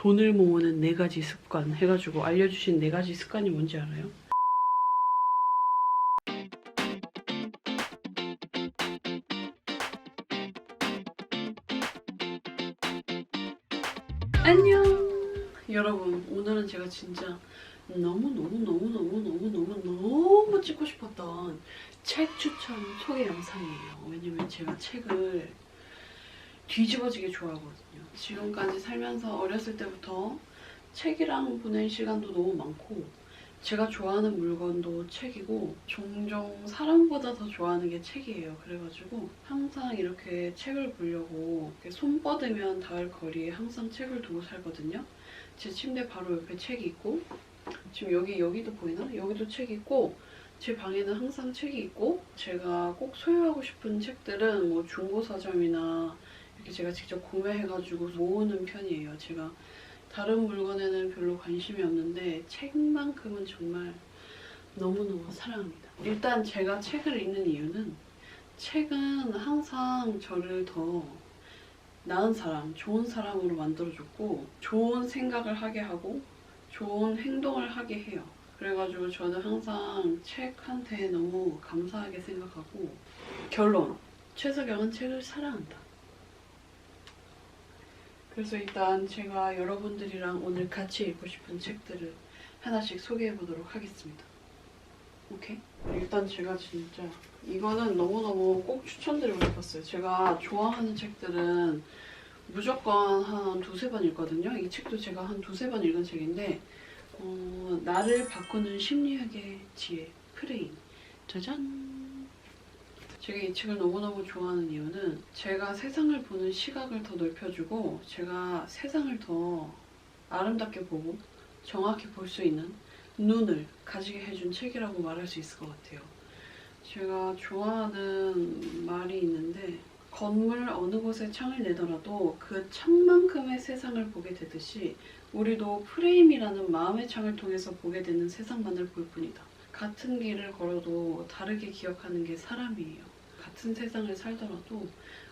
돈을 모으는 네 가지 습관 해가지고 알려주신 네 가지 습관이 뭔지 알아요? 안녕 여러분 오늘은 제가 진짜 너무너무너무너무너무너무너무 찍고 싶었던 책 추천 소개 영상이에요 왜냐면 제가 책을 뒤집어지게 좋아하거든요 지금까지 살면서 어렸을 때부터 책이랑 보낸 시간도 너무 많고 제가 좋아하는 물건도 책이고 종종 사람보다 더 좋아하는 게 책이에요. 그래가지고 항상 이렇게 책을 보려고 손 뻗으면 닿을 거리에 항상 책을 두고 살거든요. 제 침대 바로 옆에 책이 있고 지금 여기 여기도 보이나? 여기도 책이 있고 제 방에는 항상 책이 있고 제가 꼭 소유하고 싶은 책들은 뭐 중고 서점이나 이렇게 제가 직접 구매해가지고 모으는 편이에요. 제가 다른 물건에는 별로 관심이 없는데 책만큼은 정말 너무너무 사랑합니다. 일단 제가 책을 읽는 이유는 책은 항상 저를 더 나은 사람, 좋은 사람으로 만들어줬고 좋은 생각을 하게 하고 좋은 행동을 하게 해요. 그래가지고 저는 항상 책한테 너무 감사하게 생각하고 결론, 최석영은 책을 사랑한다. 그래서 일단 제가 여러분들이랑 오늘 같이 읽고 싶은 책들을 하나씩 소개해 보도록 하겠습니다. 오케이? 일단 제가 진짜 이거는 너무너무 꼭 추천드리고 싶었어요. 제가 좋아하는 책들은 무조건 한 두세 번 읽거든요. 이 책도 제가 한 두세 번 읽은 책인데 어, 나를 바꾸는 심리학의 지혜 프레임 짜잔 제가 이 책을 너무너무 좋아하는 이유는 제가 세상을 보는 시각을 더 넓혀주고 제가 세상을 더 아름답게 보고 정확히 볼 수 있는 눈을 가지게 해준 책이라고 말할 수 있을 것 같아요. 제가 좋아하는 말이 있는데 건물 어느 곳에 창을 내더라도 그 창만큼의 세상을 보게 되듯이 우리도 프레임이라는 마음의 창을 통해서 보게 되는 세상만을 볼 뿐이다. 같은 길을 걸어도 다르게 기억하는 게 사람이에요. 같은 세상을 살더라도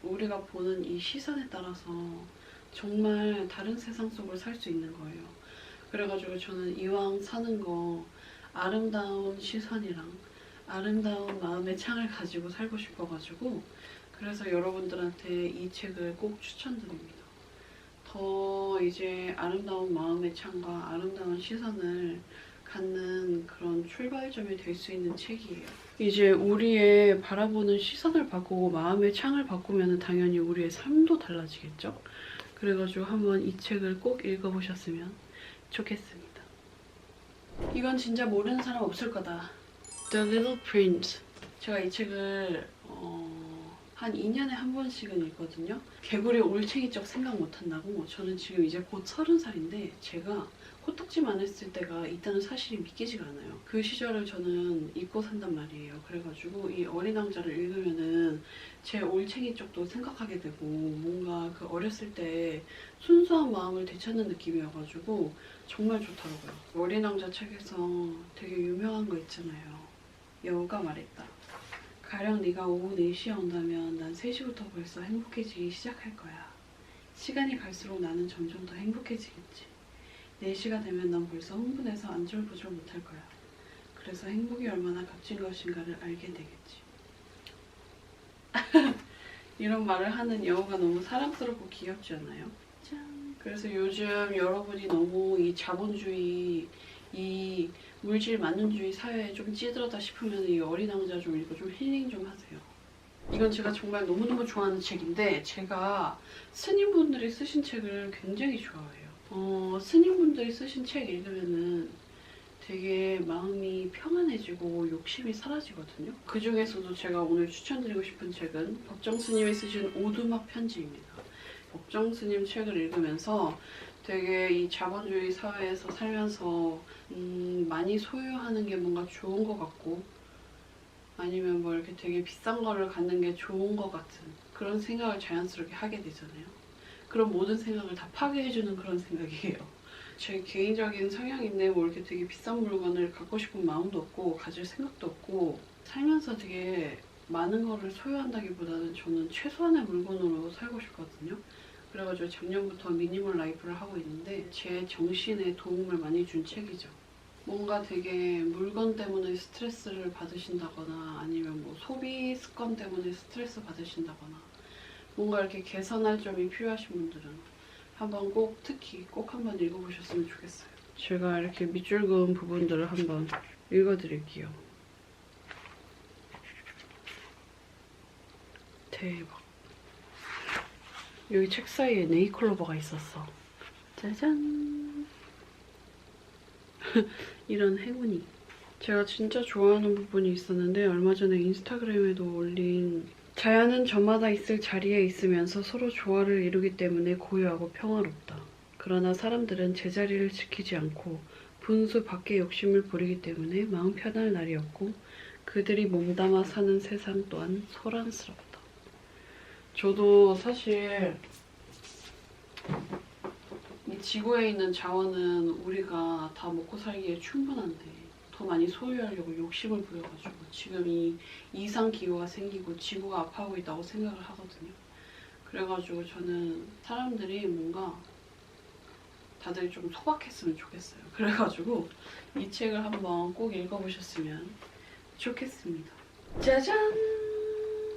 우리가 보는 이 시선에 따라서 정말 다른 세상 속을 살 수 있는 거예요. 그래가지고 저는 이왕 사는 거 아름다운 시선이랑 아름다운 마음의 창을 가지고 살고 싶어가지고 그래서 여러분들한테 이 책을 꼭 추천드립니다. 더 이제 아름다운 마음의 창과 아름다운 시선을 갖는 그런 출발점이 될 수 있는 책이에요. 이제 우리의 바라보는 시선을 바꾸고 마음의 창을 바꾸면 당연히 우리의 삶도 달라지겠죠? 그래가지고 한번 이 책을 꼭 읽어보셨으면 좋겠습니다. 이건 진짜 모르는 사람 없을 거다. The Little Prince. 제가 이 책을 어, 한 2년에 한 번씩은 읽거든요. 개구리 올챙이적 생각 못한다고 저는 지금 이제 곧 서른 살인데 제가 코딱지만 했을 때가 있다는 사실이 믿기지가 않아요. 그 시절을 저는 잊고 산단 말이에요. 그래가지고 이 어린 왕자를 읽으면은 제 올챙이 쪽도 생각하게 되고 뭔가 그 어렸을 때 순수한 마음을 되찾는 느낌이어가지고 정말 좋더라고요. 어린 왕자 책에서 되게 유명한 거 있잖아요. 여우가 말했다. 가령 네가 오후 4시에 온다면 난 3시부터 벌써 행복해지기 시작할 거야. 시간이 갈수록 나는 점점 더 행복해지겠지. 4시가 되면 난 벌써 흥분해서 안절부절 못할 거야. 그래서 행복이 얼마나 값진 것인가를 알게 되겠지. 이런 말을 하는 여우가 너무 사랑스럽고 귀엽지 않아요? 짠. 그래서 요즘 여러분이 너무 이 자본주의, 이 물질 만능주의 사회에 좀 찌들었다 싶으면 이 어린 왕자 좀 읽고 좀 힐링 좀 하세요. 이건 제가 정말 너무너무 좋아하는 책인데 제가 스님분들이 쓰신 책을 굉장히 좋아해요. 어, 스님분들이 쓰신 책 읽으면은 되게 마음이 평안해지고 욕심이 사라지거든요. 그 중에서도 제가 오늘 추천드리고 싶은 책은 법정 스님이 쓰신 오두막 편지입니다. 법정 스님 책을 읽으면서 되게 이 자본주의 사회에서 살면서 음, 많이 소유하는 게 뭔가 좋은 것 같고 아니면 뭐 이렇게 되게 비싼 거를 갖는 게 좋은 것 같은 그런 생각을 자연스럽게 하게 되잖아요. 그런 모든 생각을 다 파괴해주는 그런 생각이에요. 제 개인적인 성향인데 뭐 이렇게 되게 비싼 물건을 갖고 싶은 마음도 없고 가질 생각도 없고 살면서 되게 많은 거를 소유한다기보다는 저는 최소한의 물건으로 살고 싶거든요. 그래가지고 작년부터 미니멀 라이프를 하고 있는데 제 정신에 도움을 많이 준 책이죠. 뭔가 되게 물건 때문에 스트레스를 받으신다거나 아니면 뭐 소비 습관 때문에 스트레스 받으신다거나 뭔가 이렇게 개선할 점이 필요하신 분들은 한번 꼭 특히 꼭 한번 읽어보셨으면 좋겠어요. 제가 이렇게 밑줄 그은 부분들을 한번 읽어드릴게요. 대박. 여기 책 사이에 네이클로버가 있었어. 짜잔. 이런 행운이. 제가 진짜 좋아하는 부분이 있었는데 얼마 전에 인스타그램에도 올린 자연은 저마다 있을 자리에 있으면서 서로 조화를 이루기 때문에 고요하고 평화롭다. 그러나 사람들은 제자리를 지키지 않고 분수 밖에 욕심을 부리기 때문에 마음 편할 날이 없고 그들이 몸담아 사는 세상 또한 소란스럽다. 저도 사실 이 지구에 있는 자원은 우리가 다 먹고 살기에 충분한데 더 많이 소유하려고 욕심을 부려가지고 지금 이 이상 기후가 생기고 지구가 아파하고 있다고 생각을 하거든요. 그래가지고 저는 사람들이 뭔가 다들 좀 소박했으면 좋겠어요. 그래가지고 이 책을 한번 꼭 읽어보셨으면 좋겠습니다. 짜잔!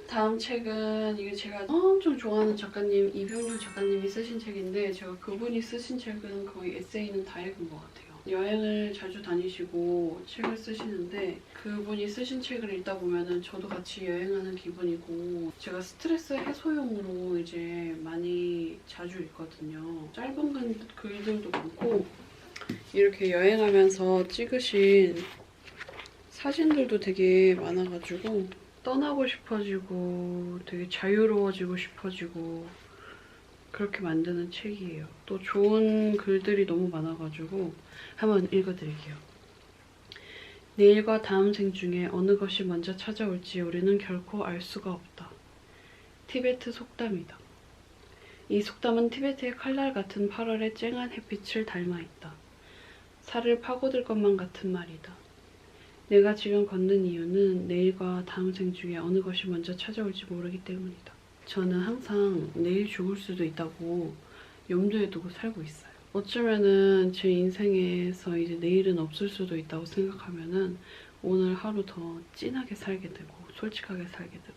다음 책은 이게 제가 엄청 좋아하는 작가님 이병률 작가님이 쓰신 책인데 제가 그분이 쓰신 책은 거의 에세이는 다 읽은 것 같아요. 여행을 자주 다니시고 책을 쓰시는데 그분이 쓰신 책을 읽다 보면은 저도 같이 여행하는 기분이고 제가 스트레스 해소용으로 이제 많이 자주 읽거든요. 짧은 글- 글들도 많고 이렇게 여행하면서 찍으신 사진들도 되게 많아가지고 떠나고 싶어지고 되게 자유로워지고 싶어지고 그렇게 만드는 책이에요. 또 좋은 글들이 너무 많아가지고 한번 읽어드릴게요. 내일과 다음 생 중에 어느 것이 먼저 찾아올지 우리는 결코 알 수가 없다. 티베트 속담이다. 이 속담은 티베트의 칼날 같은 8월의 쨍한 햇빛을 닮아 있다. 살을 파고들 것만 같은 말이다. 내가 지금 걷는 이유는 내일과 다음 생 중에 어느 것이 먼저 찾아올지 모르기 때문이다. 저는 항상 내일 죽을 수도 있다고 염두에 두고 살고 있어요. 어쩌면은 제 인생에서 이제 내일은 없을 수도 있다고 생각하면은 오늘 하루 더 진하게 살게 되고 솔직하게 살게 되고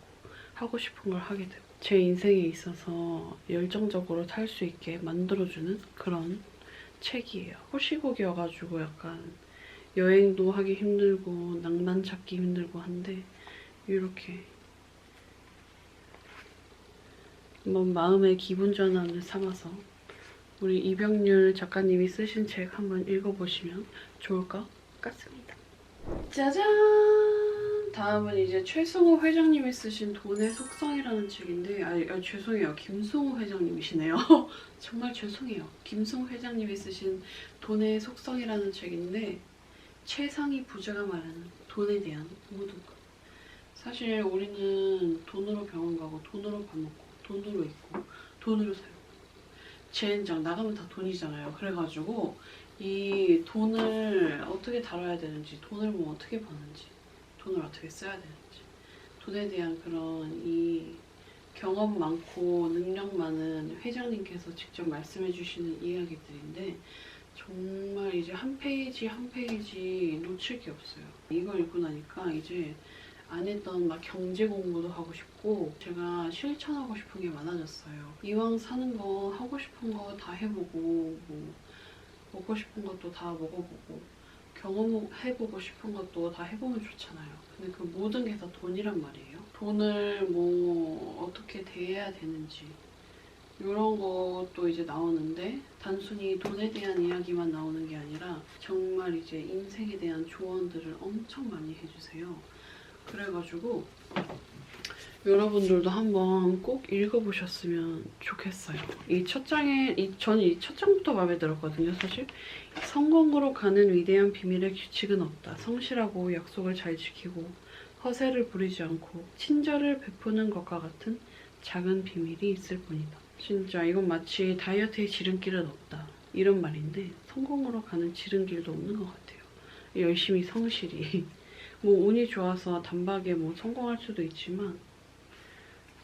하고 싶은 걸 하게 되고 제 인생에 있어서 열정적으로 살수 있게 만들어주는 그런 책이에요. 호시곡이어가지고 약간 여행도 하기 힘들고 낭만 찾기 힘들고 한데 이렇게. 한번 마음의 기분 전환을 삼아서 우리 이병률 작가님이 쓰신 책 한번 읽어보시면 좋을 것 같습니다. 짜잔! 다음은 이제 최승호 회장님이 쓰신 돈의 속성이라는 책인데 아, 아 죄송해요. 김승호 회장님이시네요. 정말 죄송해요. 김승호 회장님이 쓰신 돈의 속성이라는 책인데 최상위 부자가 말하는 돈에 대한 모든 것. 사실 우리는 돈으로 병원 가고 돈으로 밥 먹고 돈으로 입고 돈으로 살고 젠장 나가면 다 돈이잖아요. 그래가지고 이 돈을 어떻게 다뤄야 되는지 돈을 뭐 어떻게 버는지 돈을 어떻게 써야 되는지 돈에 대한 그런 이 경험 많고 능력 많은 회장님께서 직접 말씀해 주시는 이야기들인데 정말 이제 한 페이지 한 페이지 놓칠 게 없어요. 이걸 읽고 나니까 이제 안 했던 막 경제 공부도 하고 싶고 제가 실천하고 싶은 게 많아졌어요. 이왕 사는 거 하고 싶은 거 다 해보고 뭐 먹고 싶은 것도 다 먹어보고 경험해보고 싶은 것도 다 해보면 좋잖아요. 근데 그 모든 게 다 돈이란 말이에요. 돈을 뭐 어떻게 대해야 되는지 이런 것도 이제 나오는데 단순히 돈에 대한 이야기만 나오는 게 아니라 정말 이제 인생에 대한 조언들을 엄청 많이 해주세요. 그래가지고 여러분들도 한번 꼭 읽어보셨으면 좋겠어요. 이 첫 장에, 이, 저는 이 첫 장부터 마음에 들었거든요, 사실. 성공으로 가는 위대한 비밀의 규칙은 없다. 성실하고 약속을 잘 지키고 허세를 부리지 않고 친절을 베푸는 것과 같은 작은 비밀이 있을 뿐이다. 진짜 이건 마치 다이어트에 지름길은 없다. 이런 말인데 성공으로 가는 지름길도 없는 것 같아요. 열심히 성실히. 뭐 운이 좋아서 단박에 뭐 성공할 수도 있지만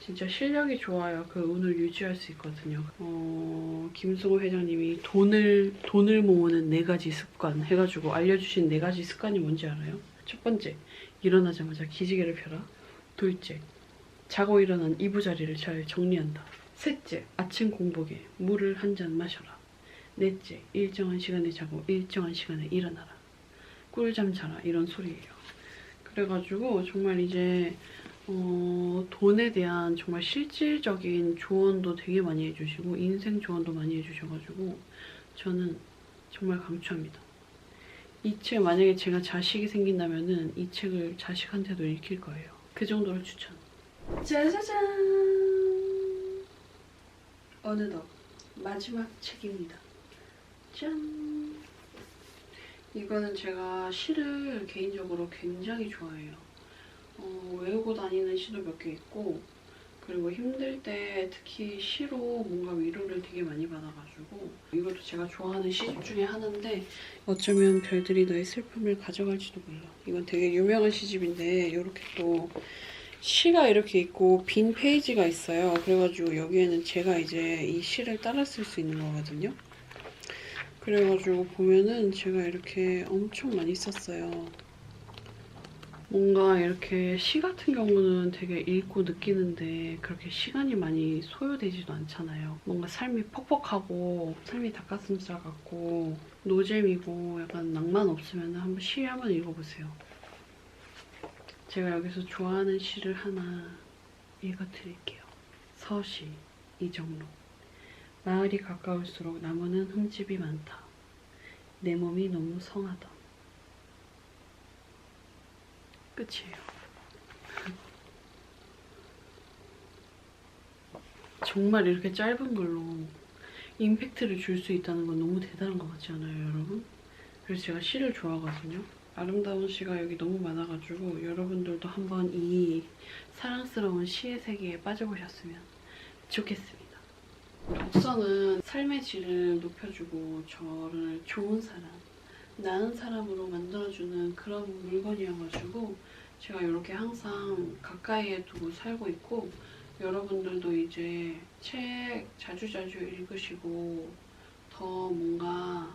진짜 실력이 좋아야 그 운을 유지할 수 있거든요. 어, 김승호 회장님이 돈을 돈을 모으는 네 가지 습관 해가지고 알려주신 네 가지 습관이 뭔지 알아요? 첫 번째, 일어나자마자 기지개를 펴라. 둘째, 자고 일어난 이부자리를 잘 정리한다. 셋째, 아침 공복에 물을 한 잔 마셔라. 넷째, 일정한 시간에 자고 일정한 시간에 일어나라. 꿀잠 자라 이런 소리예요. 그래가지고 정말 이제 어, 돈에 대한 정말 실질적인 조언도 되게 많이 해주시고 인생 조언도 많이 해주셔가지고 저는 정말 강추합니다. 이 책 만약에 제가 자식이 생긴다면 은 이 책을 자식한테도 읽힐 거예요. 그 정도로 추천. 짜자잔. 어느덧 마지막 책입니다. 짠. 이거는 제가 시를 개인적으로 굉장히 좋아해요. 어, 외우고 다니는 시도 몇 개 있고 그리고 힘들 때 특히 시로 뭔가 위로를 되게 많이 받아가지고 이것도 제가 좋아하는 시집 중에 하나인데 어쩌면 별들이 너의 슬픔을 가져갈지도 몰라. 이건 되게 유명한 시집인데 이렇게 또 시가 이렇게 있고 빈 페이지가 있어요. 그래가지고 여기에는 제가 이제 이 시를 따라 쓸 수 있는 거거든요. 그래가지고 보면은 제가 이렇게 엄청 많이 썼어요. 뭔가 이렇게 시 같은 경우는 되게 읽고 느끼는데 그렇게 시간이 많이 소요되지도 않잖아요. 뭔가 삶이 퍽퍽하고 삶이 닭가슴살 같고 노잼이고 약간 낭만 없으면 한번 시 한번 읽어보세요. 제가 여기서 좋아하는 시를 하나 읽어드릴게요. 서시 이정록 마을이 가까울수록 나무는 흠집이 많다. 내 몸이 너무 성하다. 끝이에요. 정말 이렇게 짧은 글로 임팩트를 줄 수 있다는 건 너무 대단한 것 같지 않아요, 여러분? 그래서 제가 시를 좋아하거든요. 아름다운 시가 여기 너무 많아가지고 여러분들도 한번 이 사랑스러운 시의 세계에 빠져보셨으면 좋겠습니다. 독서는 삶의 질을 높여주고 저를 좋은 사람, 나은 사람으로 만들어주는 그런 물건이어가지고 제가 이렇게 항상 가까이에 두고 살고 있고 여러분들도 이제 책 자주자주 읽으시고 더 뭔가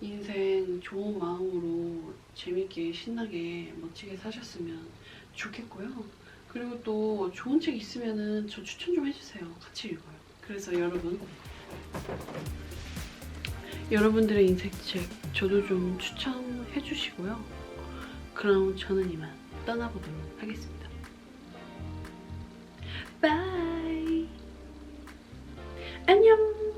인생 좋은 마음으로 재밌게 신나게 멋지게 사셨으면 좋겠고요. 그리고 또 좋은 책 있으면은 저 추천 좀 해주세요. 같이 읽어요. 그래서 여러분 여러분들의 인생책 저도 좀 추천해 주시고요. 그럼 저는 이만 떠나보도록 하겠습니다. 바이. 안녕.